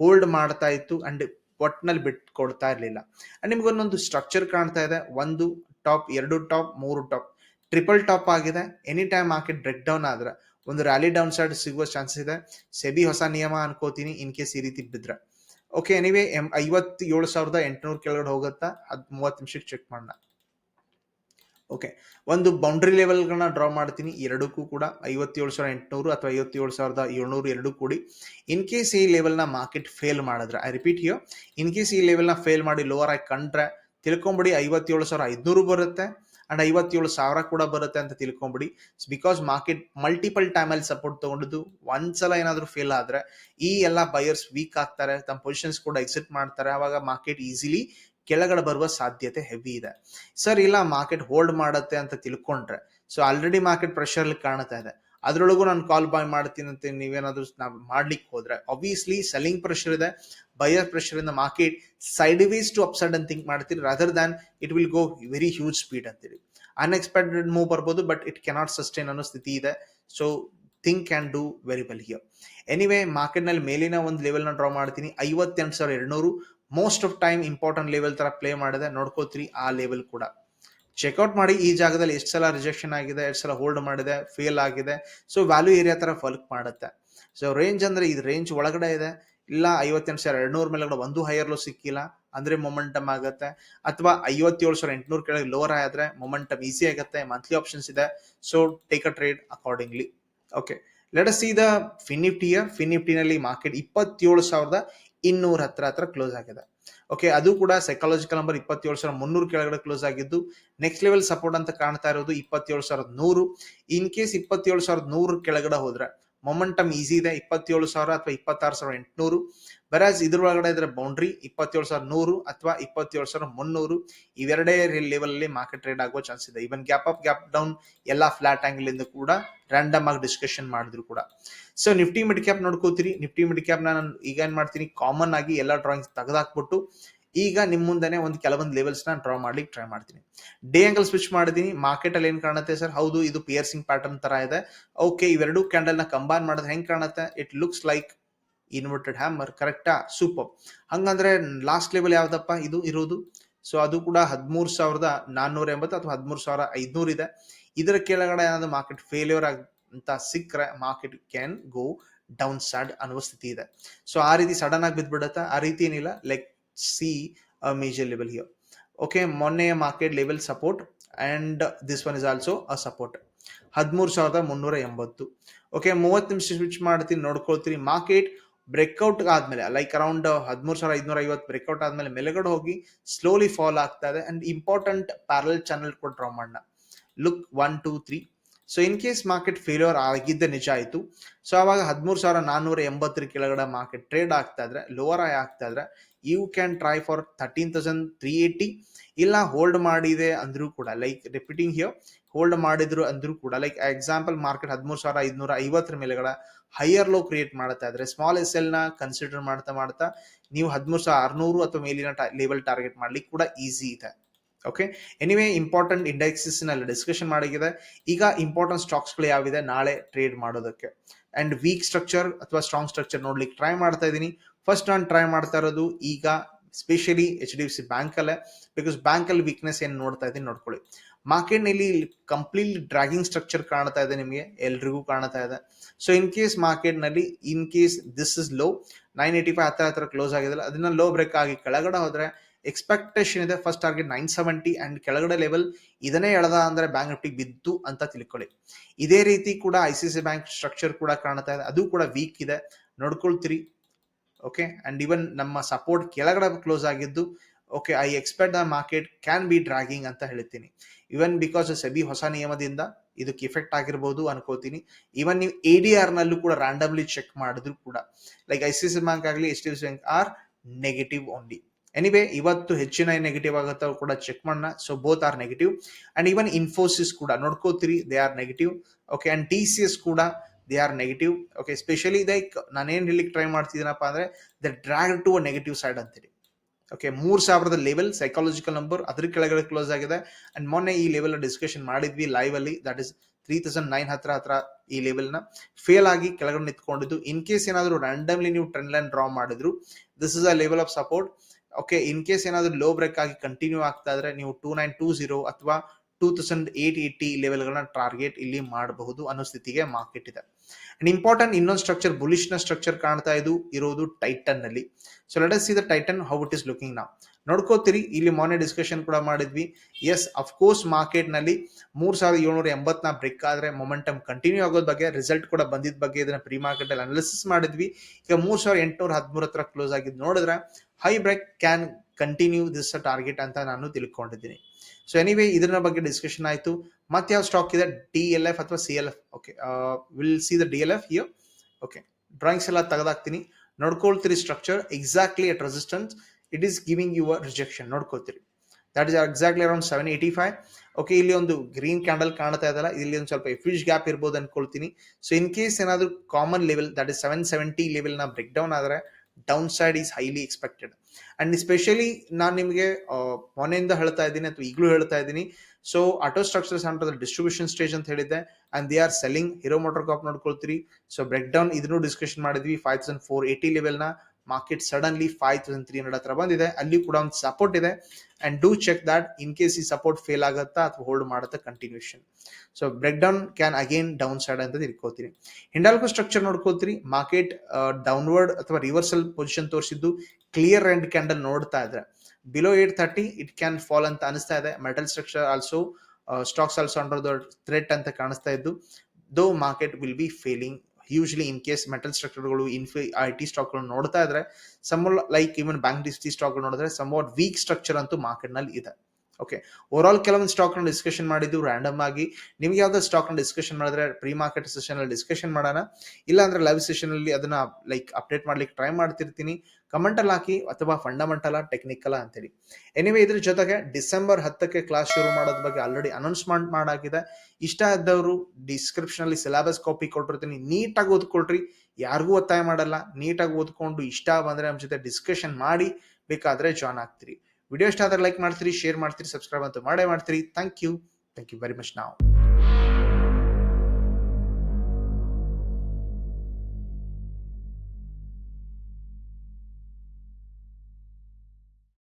ಹೋಲ್ಡ್ ಮಾಡ್ತಾ ಇತ್ತು ಅಂಡ್ ಒಟ್ನಲ್ಲಿ ಬಿಟ್ಕೊಡ್ತಾ ಇರಲಿಲ್ಲ. ಅಂಡ್ ನಿಮ್ಗೊಂದೊಂದು ಸ್ಟ್ರಕ್ಚರ್ ಕಾಣ್ತಾ ಇದೆ. ಒಂದು ಟಾಪ್ ಎರಡು ಟಾಪ್ ಮೂರು ಟಾಪ್ ಟ್ರಿಪಲ್ ಟಾಪ್ ಆಗಿದೆ. Any time market break down ಆದ್ರೆ ಒಂದು ರ್ಯಾಲಿ ಡೌನ್ ಸೈಡ್ ಸಿಗುವ ಚಾನ್ಸಸ್ ಇದೆ. ಸೆಬಿ ಹೊಸ ನಿಯಮ ಅನ್ಕೋತೀನಿ ಇನ್ ಕೇಸ್ ಈ ರೀತಿ ಬಿದ್ರೆ. ಓಕೆ ಎನಿವೇ ಎಂ, ಐವತ್ತೇಳು ಸಾವಿರದ ಎಂಟುನೂರು ಕೆಳಗಡೆ ಹೋಗುತ್ತಾ? ಅದು ಮೂವತ್ತು ನಿಮಿಷಕ್ಕೆ ಚೆಕ್ ಮಾಡೋಣ. ಓಕೆ ಒಂದು ಬೌಂಡ್ರಿ ಲೆವೆಲ್ಗಳನ್ನ ಡ್ರಾ ಮಾಡ್ತೀನಿ. ಎರಡಕ್ಕೂ ಕೂಡ ಐವತ್ತೇಳು ಸಾವಿರದ ಎಂಟುನೂರು ಅಥವಾ ಐವತ್ತೇಳು ಸಾವಿರದ ಏಳ್ನೂರು ಎರಡು ಕೂಡಿ. ಇನ್ ಕೇಸ್ ಈ ಲೆವೆಲ್ನ ಮಾರ್ಕೆಟ್ ಫೇಲ್ ಮಾಡಿದ್ರೆ ಐ ರಿಪೀಟ್ ಯೋ ಇನ್ ಕೇಸ್ ಈ ಲೆವೆಲ್ನ ಫೇಲ್ ಮಾಡಿ ಲೋವರ್ ಆಗಿ ಕಂಡ್ರೆ, ತಿಳ್ಕೊಂಬಿಡಿ ಐವತ್ತೇಳು ಸಾವಿರ ಐದುನೂರು ಬರುತ್ತೆ. ಅಂಡ್ ಐವತ್ತೇಳು ಸಾವಿರ ಕೂಡ ಬರುತ್ತೆ ಅಂತ ತಿಳ್ಕೊಂಬಿಡಿ. ಬಿಕಾಸ್ ಮಾರ್ಕೆಟ್ ಮಲ್ಟಿಪಲ್ ಟೈಮಲ್ಲಿ ಸಪೋರ್ಟ್ ತಗೊಂಡಿದ್ದು ಒಂದ್ಸಲ ಏನಾದರೂ ಫೇಲ್ ಆದ್ರೆ, ಈ ಎಲ್ಲ ಬಯರ್ಸ್ ವೀಕ್ ಆಗ್ತಾರೆ, ತಮ್ಮ ಪೊಸಿಷನ್ಸ್ ಕೂಡ ಎಕ್ಸಿಟ್ ಮಾಡ್ತಾರೆ, ಅವಾಗ ಮಾರ್ಕೆಟ್ ಈಸಿಲಿ ಕೆಳಗಡೆ ಬರುವ ಸಾಧ್ಯತೆ ಹೆವಿ ಇದೆ. ಸರ್ ಇಲ್ಲ ಮಾರ್ಕೆಟ್ ಹೋಲ್ಡ್ ಮಾಡುತ್ತೆ ಅಂತ ತಿಳ್ಕೊಂಡ್ರೆ ಸೊ ಆಲ್ರೆಡಿ ಮಾರ್ಕೆಟ್ ಪ್ರೆಷರ್ ಕಾಣ್ತಾ ಇದೆ. ಅದ್ರೊಳಗೂ ನಾನು ಕಾಲ್ ಬಾಯ್ ಮಾಡ್ತೀನಿ ಅಂತ ನೀವೇನಾದ್ರೂ ನಾವು ಮಾಡ್ಲಿಕ್ಕೆ ಹೋದ್ರೆ ಆಬ್ವಿಯಸ್ಲಿ ಸೆಲ್ಲಿಂಗ್ ಪ್ರೆಷರ್ ಇದೆ ಬಯರ್ ಪ್ರೆಷರ್ ಇಂದ market side ways to upside ಅಂತ ಥಿಂಕ್ ಮಾಡ್ತೀರಿ rather than it will go very huge speed ಅಂತೀರಿ. ಅನ್ಎಕ್ಸ್ಪೆಕ್ಟೆಡ್ ಮೂವ್ ಬರ್ಬೋದು ಬಟ್ ಇಟ್ ಕೆನಾಟ್ ಸಸ್ಟೈನ್ ಅನ್ನೋ ಸ್ಥಿತಿ ಇದೆ. So think can do very well here anyway ಮಾರ್ಕೆಟ್ನಲ್ಲಿ ಮೇಲಿನ ಒಂದು ಲೆವೆಲ್ನ ಡ್ರಾ ಮಾಡ್ತೀನಿ. ಐವತ್ತೆಂಟು ಸಾವಿರ ಎರಡುನೂರು most of time important level ಥರ ಪ್ಲೇ ಮಾಡಿದೆ. ನೋಡ್ಕೋತೀರಿ, ಆ ಲೆವೆಲ್ ಕೂಡ. ಚೆಕ್ಔಟ್ ಮಾಡಿ ಈ ಜಾಗದಲ್ಲಿ ಎಷ್ಟು ಸಲ ರಿಜೆಕ್ಷನ್ ಆಗಿದೆ, ಎಷ್ಟು ಸಲ ಹೋಲ್ಡ್ ಮಾಡಿದೆ ಫೇಲ್ ಆಗಿದೆ. ಸೊ ವ್ಯಾಲ್ಯೂ ಏರಿಯಾ ಥರ ಫಲ್ಕ್ ಮಾಡುತ್ತೆ. ಸೊ ರೇಂಜ್ ಅಂದ್ರೆ ಇದು ರೇಂಜ್ ಒಳಗಡೆ ಇದೆ. ಇಲ್ಲ, ಐವತ್ತೆಂಟು ಸಾವಿರ, ಎರಡ್ನೂರ ಮೇಲೆಗಡೆ ಒಂದು ಹೈಯರ್ಲು ಸಿಕ್ಕಿಲ್ಲ, ಅಂದ್ರೆ ಮೊಮೆಂಟಮ್ ಆಗುತ್ತೆ. ಅಥವಾ ಐವತ್ತೇಳು ಸಾವಿರ, ಎಂಟುನೂರು ಕೆಳಗೆ ಲೋವರ್ ಆದ್ರೆ ಮೊಮೆಂಟಮ್ ಈಸಿ ಆಗುತ್ತೆ ಮಂತ್ಲಿ ಆಪ್ಷನ್ಸ್ ಇದೆ. So take a trade accordingly okay let see the ಫಿನಿಫ್ಟಿಯ ಫಿನಿಫ್ಟಿನಲ್ಲಿ ಮಾರ್ಕೆಟ್ ಇಪ್ಪತ್ತೇಳು ಸಾವಿರದ ಇನ್ನೂರ ಹತ್ರ ಹತ್ರ ಕ್ಲೋಸ್ ಆಗಿದೆ. ಓಕೆ ಅದು ಕೂಡ ಸೈಕಾಲಜಿಕಲ್ ನಂಬರ್ ಇಪ್ಪತ್ತೇಳು ಸಾವಿರ ಮುನ್ನೂರು ಕೆಳಗಡೆ ಕ್ಲೋಸ್ ಆಗಿದ್ದು ನೆಕ್ಸ್ಟ್ ಲೆವೆಲ್ ಸಪೋರ್ಟ್ ಅಂತ ಕಾಣ್ತಾ ಇರೋದು ಇಪ್ಪತ್ತೇಳು ಸಾವಿರದ ನೂರು. ಇನ್ ಕೇಸ್ ಇಪ್ಪತ್ತೇಳು ಸಾವಿರದ ನೂರು ಕೆಳಗಡೆ ಹೋದ್ರೆ ಮೊಮೆಂಟಮ್ ಈಸಿ ಇದೆ, ಇಪ್ಪತ್ತೇಳು ಸಾವಿರ ಅಥವಾ ಇಪ್ಪತ್ತಾರು ಸಾವಿರ ಎಂಟುನೂರು. ಬರಾಜ್ ಇದ್ರೊಳಗಡೆ ಇದ್ರೆ ಬೌಂಡ್ರಿ ಇಪ್ಪತ್ತೇಳು ಸಾವಿರ ನೂರು ಅಥವಾ ಇಪ್ಪತ್ತೇಳು ಸಾವಿರ ಮುನ್ನೂರು, ಇವೆರಡೇ ಲೆವೆಲ್ ಅಲ್ಲಿ ಮಾರ್ಕೆಟ್ ಟ್ರೇಡ್ ಆಗೋ ಚಾನ್ಸ್ ಇದೆ. Even gap up gap down ಎಲ್ಲ ಫ್ಲಾಟ್ ಆಂಗಲ್ ಇಂದ ಕೂಡ ರ್ಯಾಂಡಮ್ ಆಗಿ ಡಿಸ್ಕಷನ್ ಮಾಡಿದ್ರು ಕೂಡ. ಸೊ ನಿಫ್ಟಿ ಮಿಡ್ ಕ್ಯಾಪ್ ನೋಡ್ಕೋತೀರಿ. ನಿಫ್ಟಿ ಮಿಡ್ ಕ್ಯಾಪ್ ನಾನು ಈಗ ಏನ್ ಮಾಡ್ತೀನಿ? ಕಾಮನ್ ಆಗಿ ಎಲ್ಲ ಡ್ರಾಯಿಂಗ್ಸ್ ತೆಗೆದಾಕ್ಬಿಟ್ಟು ಈಗ ನಿಮ್ ಮುಂದೆ ಒಂದು ಕೆಲವೊಂದು ಲೆವೆಲ್ಸ್ನ ಡ್ರಾ ಮಾಡ್ಲಿಕ್ಕೆ ಟ್ರೈ ಮಾಡ್ತೀನಿ. ಡೇ ಆಂಗಲ್ ಸ್ವಿಚ್ ಮಾಡಿದೀನಿ. ಮಾರ್ಕೆಟ್ ಅಲ್ಲಿ ಏನ್ ಕಾಣುತ್ತೆ ಸರ್ ಹೌದು, ಇದು ಪಿಯರ್ಸಿಂಗ್ ಪ್ಯಾಟರ್ನ್ ತರ ಇದೆ. ಓಕೆ ಇವೆರಡು ಕ್ಯಾಂಡಲ್ನ ಕಂಬೈನ್ ಮಾಡೋದು ಹೆಂಗ್ ಕಾಣುತ್ತೆ? It looks like inverted hammer ಕರೆಕ್ಟಾ ಸೂಪರ್ ಹಂಗಂದ್ರೆ ಲಾಸ್ಟ್ ಲೆವೆಲ್ ಯಾವ್ದಪ್ಪ? ಇದು ಇರೋದು. ಸೊ ಅದು ಕೂಡ ಹದಿಮೂರು ಸಾವಿರದ ನಾನ್ನೂರ ಎಂಬತ್ತು ಅಥವಾ ಹದಿಮೂರು ಸಾವಿರ ಐದುನೂರು ಇದೆ. ಇದರ ಕೆಳಗಡೆ ಏನಾದ್ರು ಮಾರ್ಕೆಟ್ ಫೇಲ್ಯೂರ್ ಅಂತ ಸಿಕ್ಕರೆ market can go down side ಅನ್ನುವ ಸ್ಥಿತಿ ಇದೆ. ಸೊ ಆ ರೀತಿ ಸಡನ್ ಆಗಿ ಬಿದ್ಬಿಡುತ್ತಾ? ಆ ರೀತಿ ಏನಿಲ್ಲ. Like see major level here okay ಮೊನ್ನೆಯ market level support and this one is also a support ಹದಿಮೂರು ಸಾವಿರದ ಮುನ್ನೂರ ಎಂಬತ್ತು ಓಕೆ ಮೂವತ್ತು ನಿಮಿಷ ಸ್ವಿಚ್ ಮಾಡ್ತೀನಿ, ನೋಡ್ಕೊಳ್ತೀನಿ. ಮಾರ್ಕೆಟ್ ಬ್ರೇಕ್ಔಟ್ ಆದ್ಮೇಲೆ ಲೈಕ್ ಅರೌಂಡ್ ಹದಿಮೂರು ಸಾವಿರ ಐದ್ನೂರ ಐವತ್ತು ಬ್ರೇಕ್ಔಟ್ ಆದ್ಮೇಲೆ ಮೇಲೆಗಡೆ ಹೋಗಿ ಸ್ಲೋಲಿ ಫಾಲ್ ಆಗ್ತಾ ಇದೆ. ಅಂಡ್ ಇಂಪಾರ್ಟೆಂಟ್ ಪ್ಯಾರಲ್ ಚಾನಲ್ ಕೂಡ ಡ್ರಾ ಮಾಡೋಣ look one two three so in case market failure ಆಗಿದ್ದ ನಿಜ ಆಯ್ತು. ಸೊ ಅವಾಗ ಹದಿಮೂರು ಸಾವಿರ ನಾನ್ನೂರ ಎಂಬತ್ತರ ಕೆಳಗಡೆ ಮಾರ್ಕೆಟ್ ಟ್ರೇಡ್ ಆಗ್ತಾ ಇದ್ರೆ ಲೋವರ್ ಆಗಿ ಆಗ್ತಾ ಇದ್ರೆ you can try for thirteen thousand three eighty ಇಲ್ಲ ಹೋಲ್ಡ್ ಮಾಡಿದೆ ಅಂದ್ರೂ ಕೂಡ ಲೈಕ್ ರಿಪೀಟಿಂಗ್ ಹಿಯರ್ ಹೋಲ್ಡ್ ಮಾಡಿದ್ರು ಅಂದ್ರೂ ಕೂಡ ಲೈಕ್ ಎಕ್ಸಾಂಪಲ್ ಮಾರ್ಕೆಟ್ ಹದಿಮೂರು ಸಾವಿರ ಐದುನೂರ ಐವತ್ತರ ಮೇಲೆಗಳ ಹೈಯರ್ ಲೋ ಕ್ರಿಯೇಟ್ ಮಾಡ್ತಾ ಇದ್ರೆ ಸ್ಮಾಲ್ ಎಸ್ ಎಲ್ನ ಕನ್ಸಿಡರ್ ಮಾಡ್ತಾ ಮಾಡ್ತಾ ನೀವು ಹದಿಮೂರು ಸಾವಿರ ಆರ್ನೂರು ಅಥವಾ ಮೇಲಿನ ಲೆವೆಲ್ ಟಾರ್ಗೆಟ್ ಮಾಡ್ಲಿಕ್ಕೆ ಕೂಡ ಈಸಿ ಇದೆ. ಓಕೆ ಎನಿವೇ ಇಂಪಾರ್ಟೆಂಟ್ ಇಂಡೆಕ್ಸಸ್ನಲ್ಲಿ ಡಿಸ್ಕಷನ್ ಮಾಡಿದೆ ಈಗ ಇಂಪಾರ್ಟೆಂಟ್ ಸ್ಟಾಕ್ಸ್ಗಳು ಯಾವಿದೆ ನಾಳೆ ಟ್ರೇಡ್ ಮಾಡೋದಕ್ಕೆ. ಅಂಡ್ ವೀಕ್ ಸ್ಟ್ರಕ್ಚರ್ ಅಥವಾ ಸ್ಟ್ರಾಂಗ್ ಸ್ಟ್ರಕ್ಚರ್ ನೋಡ್ಲಿಕ್ಕೆ ಟ್ರೈ ಮಾಡ್ತಾ ಇದ್ದೀನಿ ಫಸ್ಟ್ ನಾನು ಟ್ರೈ ಮಾಡ್ತಾ ಇರೋದು ಈಗ specially H D F C ಬ್ಯಾಂಕಲ್ಲೇ because ಬ್ಯಾಂಕಲ್ಲಿ ವೀಕ್ನೆಸ್ ಏನು ನೋಡ್ತಾ ಇದ್ದೀನಿ ನೋಡ್ಕೊಳ್ಳಿ. ಮಾರ್ಕೆಟ್ನಲ್ಲಿ ಕಂಪ್ಲೀಟ್ ಡ್ರ್ಯಾಗಿಂಗ್ ಸ್ಟ್ರಕ್ಚರ್ ಕಾಣ್ತಾ ಇದೆ ನಿಮಗೆ, ಎಲ್ರಿಗೂ ಕಾಣ್ತಾ ಇದೆ. ಸೊ ಇನ್ ಕೇಸ್ ಮಾರ್ಕೆಟ್ನಲ್ಲಿ in case this is low nine eighty five ಹತ್ತಿರ ಹತ್ರ ಕ್ಲೋಸ್ ಆಗಿದೆ ಅದನ್ನ ಲೋ ಬ್ರೇಕ್ ಆಗಿ ಕೆಳಗಡೆ ಹೋದರೆ ಎಕ್ಸ್ಪೆಕ್ಟೇಷನ್ ಇದೆ first target nine seventy and ಕೆಳಗಡೆ ಲೆವೆಲ್ ಇದನ್ನೇ ಎಳೆದ ಅಂದ್ರೆ ಬ್ಯಾಂಕ್ ನಿಫ್ಟಿ ಬಿದ್ದು ಅಂತ ತಿಳ್ಕೊಳ್ಳಿ. ಇದೇ ರೀತಿ ಕೂಡ I C C bank structure ಕೂಡ ಕಾಣ್ತಾ ಇದೆ, ಅದು ಕೂಡ ವೀಕ್ ಇದೆ. ನೋಡ್ಕೊಳ್ತೀರಿ. ಓಕೆ ಅಂಡ್ ಇವನ್ ನಮ್ಮ ಸಪೋರ್ಟ್ ಕೆಳಗಡೆ ಕ್ಲೋಸ್ ಆಗಿದ್ದು okay I expect the market can be dragging ಅಂತ ಹೇಳ್ತೀನಿ. ಇವನ್ ಬಿಕಾಸ್ ಸೆಬಿ ಹೊಸ ನಿಯಮದಿಂದ ಇದಕ್ಕೆ ಇಫೆಕ್ಟ್ ಆಗಿರ್ಬೋದು ಅನ್ಕೋತೀನಿ. ಇವನ್ ನೀವು ಎ ಡಿ ಆರ್ ನಲ್ಲೂ ಕೂಡ ರ್ಯಾಂಡಮ್ಲಿ ಚೆಕ್ ಮಾಡಿದ್ರು ಕೂಡ like I C C bank ಆಗಲಿ H D C bank are negative only anyway ಇವತ್ತು ಹೆಚ್ಚಿನ ನೆಗೆಟಿವ್ ಆಗುತ್ತಾ ಕೂಡ ಚೆಕ್ ಮಾಡೋಣ so both are negative and even Infosys ಕೂಡ, ನೋಡ್ಕೋತೀರಿ they are negative okay and T C S ಕೂಡ they are negative okay specially like ನಾನೇನು ಹೇಳಿಕ್ try ಮಾಡ್ತಿದ್ದೀನಪ್ಪ ಅಂದರೆ the drag to a negative side ಅಂತೀರಿ. ಓಕೆ ಮೂರು ಸಾವಿರದ ಲೆವೆಲ್ ಸೈಕಾಲಜಿಕಲ್ ನಂಬರ್ ಅದ್ರ ಕೆಳಗಡೆ ಕ್ಲೋಸ್ ಆಗಿದೆ. ಅಂಡ್ ಮೊನ್ನೆ ಈ ಲೆವೆಲ್ ಡಿಸ್ಕಷನ್ ಮಾಡಿದ್ವಿ ಲೈವ್ ಅಲ್ಲಿ that is three thousand nine ಹತ್ರ ಹತ್ರ ಈ ಲೆವೆಲ್ನ ಫೇಲ್ ಆಗಿ ಕೆಳಗಡೆ ನಿಂತ್ಕೊಂಡಿದ್ದು. ಇನ್ ಕೇಸ್ ಏನಾದರೂ ರ್ಯಾಂಡಮ್ಲಿ ನೀವು ಟ್ರೆಂಡ್ ಲೈನ್ ಡ್ರಾ ಮಾಡಿದ್ರು this is a level of support okay in case ಏನಾದರೂ ಲೋ ಬ್ರೇಕ್ ಆಗಿ ಕಂಟಿನ್ಯೂ ಆಗ್ತಾ ಇದ್ರೆ, ನೀವು ಟೂ ನೈನ್ ಟೂ ಜೀರೋ ಅಥವಾ ಟೂ ತೌಸಂಡ್ ಏಟ್ ಏಯ್ಟಿ ಲೆವೆಲ್ಗಳನ್ನ ಟಾರ್ಗೆಟ್ ಇಲ್ಲಿ ಮಾಡಬಹುದು ಅನ್ನೋ ಸ್ಥಿತಿಗೆ ಮಾರ್ಕೆಟ್ ಇದೆ ಅಂಡ್ ಇಂಪಾರ್ಟೆಂಟ್ ಇನ್ನೊಂದು ಸ್ಟ್ರಕ್ಚರ್ ಬುಲಿಶ್ನ ಸ್ಟ್ರಕ್ಚರ್ ಕಾಣ್ತಾ ಇದು, ಇರೋದು ಟೈಟನ್ನಲ್ಲಿ. So let see the Titan how it is looking ನಾವು ನೋಡ್ಕೋತೀರಿ, ಇಲ್ಲಿ ಮೊನ್ನೆ ಡಿಸ್ಕಷನ್ ಕೂಡ ಮಾಡಿದ್ವಿ. ಎಸ್ ಅಫ್ಕೋರ್ಸ್ ಮಾರ್ಕೆಟ್ನಲ್ಲಿ ಮೂರ್ ಸಾವಿರದ ಏಳ್ನೂರ ಎಂಬತ್ನ ಬ್ರೇಕ್ ಆದ್ರೆ ಮೊಮೆಂಟಮ್ ಕಂಟಿನ್ಯೂ ಆಗೋದ್ ಬಗ್ಗೆ ರಿಸಲ್ಟ್ ಕೂಡ ಬಂದಿದ್ ಬಗ್ಗೆ ಇದನ್ನ ಪ್ರೀ ಮಾರ್ಕೆಟ್ ಅಲ್ಲಿ ಅನಾಲಿಸಿಸ್ ಮಾಡಿದ್ವಿ. ಈಗ ಮೂರ್ ಸಾವಿರದ ಎಂಟುನೂರ ಹದಿಮೂರ ಹತ್ರ ಕ್ಲೋಸ್ ಆಗಿದ್ ನೋಡಿದ್ರೆ high break can continue this target ಅಂತ ನಾನು ತಿಳ್ಕೊಂಡಿದ್ದೀನಿ. ಸೊ ಎನಿವೇ ಇದರ ಬಗ್ಗೆ ಡಿಸ್ಕಷನ್ ಆಯಿತು. ಮತ್ತೆ ಯಾವ ಸ್ಟಾಕ್ ಇದೆ? ಡಿ ಎಲ್ ಎಫ್ ಅಥವಾ C L F okay will see the D L F you okay drawings ಎಲ್ಲ ತೆಗೆದಾಕ್ತೀನಿ. ನೋಡ್ಕೊಳ್ತೀರಿ structure exactly at resistance it is giving you a rejection ನೋಡ್ಕೊಳ್ತೀರಿ. That is exactly around seven eighty five okay ಇಲ್ಲಿ ಒಂದು green candle ಕಾಣ್ತಾ ಇದಲ್ಲ ಇಲ್ಲಿ ಒಂದು ಸ್ವಲ್ಪ fish gap ಇರ್ಬೋದು ಅನ್ಕೊಳ್ತೀನಿ. ಸೊ ಇನ್ ಕೇಸ್ ಏನಾದರೂ common level that is seven seventy ಲೆವೆಲ್ನ break down ಆದರೆ down side is highly expected and especially ನಾನು ನಿಮಗೆ ಮೊನ್ನೆಯಿಂದ ಹೇಳ್ತಾ ಇದ್ದೀನಿ ಅಥವಾ ಈಗಲೂ ಹೇಳ್ತಾ ಇದ್ದೀನಿ. ಸೊ ಆಟೋ ಸ್ಟ್ರಕ್ಚರ್ಸ್ ಅಂತ ಡಿಸ್ಟ್ರಿಬ್ಯೂಷನ್ ಸ್ಟೇಜ್ ಅಂತ ಹೇಳಿದ್ದೆ. And they are selling Hero MotoCorp ನೋಡ್ಕೊಳ್ತೀರಿ. So break down ಇದನ್ನು ಡಿಸ್ಕಷನ್ ಮಾಡಿದ್ವಿ five thousand four eighty ಲೆವೆಲ್ನ market suddenly five thousand three hundred ಹತ್ರ ಬಂದಿದೆ. ಅಲ್ಲಿ ಕೂಡ ಒಂದು ಸಪೋರ್ಟ್ ಇದೆ. And do check that in case ಈ ಸಪೋರ್ಟ್ ಫೇಲ್ ಆಗುತ್ತಾ ಅಥವಾ ಹೋಲ್ಡ್ ಮಾಡುತ್ತಾ continuation so break down can again down side ಅಂತ ತಿಳ್ಕೊತೀರಿ ಹಿಂಡಾಲ್ಕೋ ಸ್ಟ್ರಕ್ಚರ್ ನೋಡ್ಕೋತೀರಿ ಮಾರ್ಕೆಟ್ ಡೌನ್ವರ್ಡ್ ಅಥವಾ ರಿವರ್ಸಲ್ ಪೊಸಿಷನ್ ತೋರಿಸಿದ್ದು ಕ್ಲಿಯರ್ ರೆಂಡ್ ಕ್ಯಾಂಡಲ್ ನೋಡ್ತಾ ಇದ್ರೆ. Below eight thirty it can fall ಅಂತ ಅನಿಸ್ತಾ ಇದೆ. Metal structure also stocks also under the threat ಅಂತ ಕಾಣಿಸ್ತಾ ಇದ್ದು though market will be failing usually in case metal ಸ್ಟ್ರಕ್ಚರ್ಗಳು Infy I T ಸ್ಟಾಕ್ಗಳು ನೋಡ್ತಾ ಇದ್ರೆ ಸಮ್ ಲೈಕ್ ಇವನ್ ಬ್ಯಾಂಕ್ ಡಿಸ್ಟಿ ಸ್ಟಾಕ್ಗಳು ನೋಡಿದ್ರೆ ಸಮ್ ವೀಕ್ ಸ್ಟ್ರಕ್ಚರ್ ಅಂತೂ ಮಾರ್ಕೆಟ್ನಲ್ಲಿ ಇದೆ. ಓಕೆ ಓವರ್ ಆಲ್ ಕೆಲವೊಂದು ಸ್ಟಾಕ್ನ ಡಿಸ್ಕಷನ್ ಮಾಡಿದ್ದು ರ್ಯಾಂಡಮ್ ಆಗಿ. ನಿಮ್ಗೆ ಯಾವ್ದು ಸ್ಟಾಕ್ನ ಡಿಸ್ಕಷನ್ ಮಾಡಿದ್ರೆ ಪ್ರೀ ಮಾರ್ಕೆಟ್ ಸೆಷನ್ ಅಲ್ಲಿ ಡಿಸ್ಕಷನ್ ಮಾಡೋಣ. ಇಲ್ಲ ಅಂದ್ರೆ ಲೈವ್ ಸೆಷನ್ ಅಲ್ಲಿ ಅದನ್ನ ಲೈಕ್ ಅಪ್ಡೇಟ್ ಮಾಡ್ಲಿಕ್ಕೆ ಟ್ರೈ ಮಾಡ್ತಿರ್ತೀನಿ. ಕಮೆಂಟ್ ಅಲ್ಲಿ ಹಾಕಿ ಅಥವಾ ಫಂಡಮೆಂಟಲ್ ಟೆಕ್ನಿಕಲ್ ಅಂತೇಳಿ. ಎನಿವೆ ಇದ್ರ ಜೊತೆಗೆ ಡಿಸೆಂಬರ್ ಹತ್ತಕ್ಕೆ ಕ್ಲಾಸ್ ಶುರು ಮಾಡೋದ್ ಬಗ್ಗೆ ಆಲ್ರೆಡಿ ಅನೌನ್ಸ್ಮೆಂಟ್ ಮಾಡಾಗಿದೆ. ಇಷ್ಟ ಆದವರು ಡಿಸ್ಕ್ರಿಪ್ಷನ್ ಅಲ್ಲಿ ಸಿಲೆಬಸ್ ಕಾಪಿ ಕೊಟ್ಟಿರ್ತೀನಿ. ನೀಟಾಗಿ ಓದ್ಕೊಳ್ರಿ. ಯಾರಿಗೂ ಒತ್ತಾಯ ಮಾಡಲ್ಲ. ನೀಟಾಗಿ ಓದ್ಕೊಂಡು ಇಷ್ಟ ಬಂದ್ರೆ ನಮ್ಮ ಜೊತೆ ಡಿಸ್ಕಷನ್ ಮಾಡಿ. ಬೇಕಾದ್ರೆ ಜಾಯ್ನ್ ಆಗ್ತೀರಿ. ವಿಡಿಯೋ ಇಷ್ಟ ಆದರೆ ಲೈಕ್ ಮಾಡ್ತೀರಿ ಶೇರ್ ಮಾಡ್ತೀರಿ ಸಬ್ಸ್ಕ್ರೈಬ್ ಅಂತೂ ಮಾಡೇ ಮಾಡ್ತೀರಿ. Thank you thank you very much ನಾವು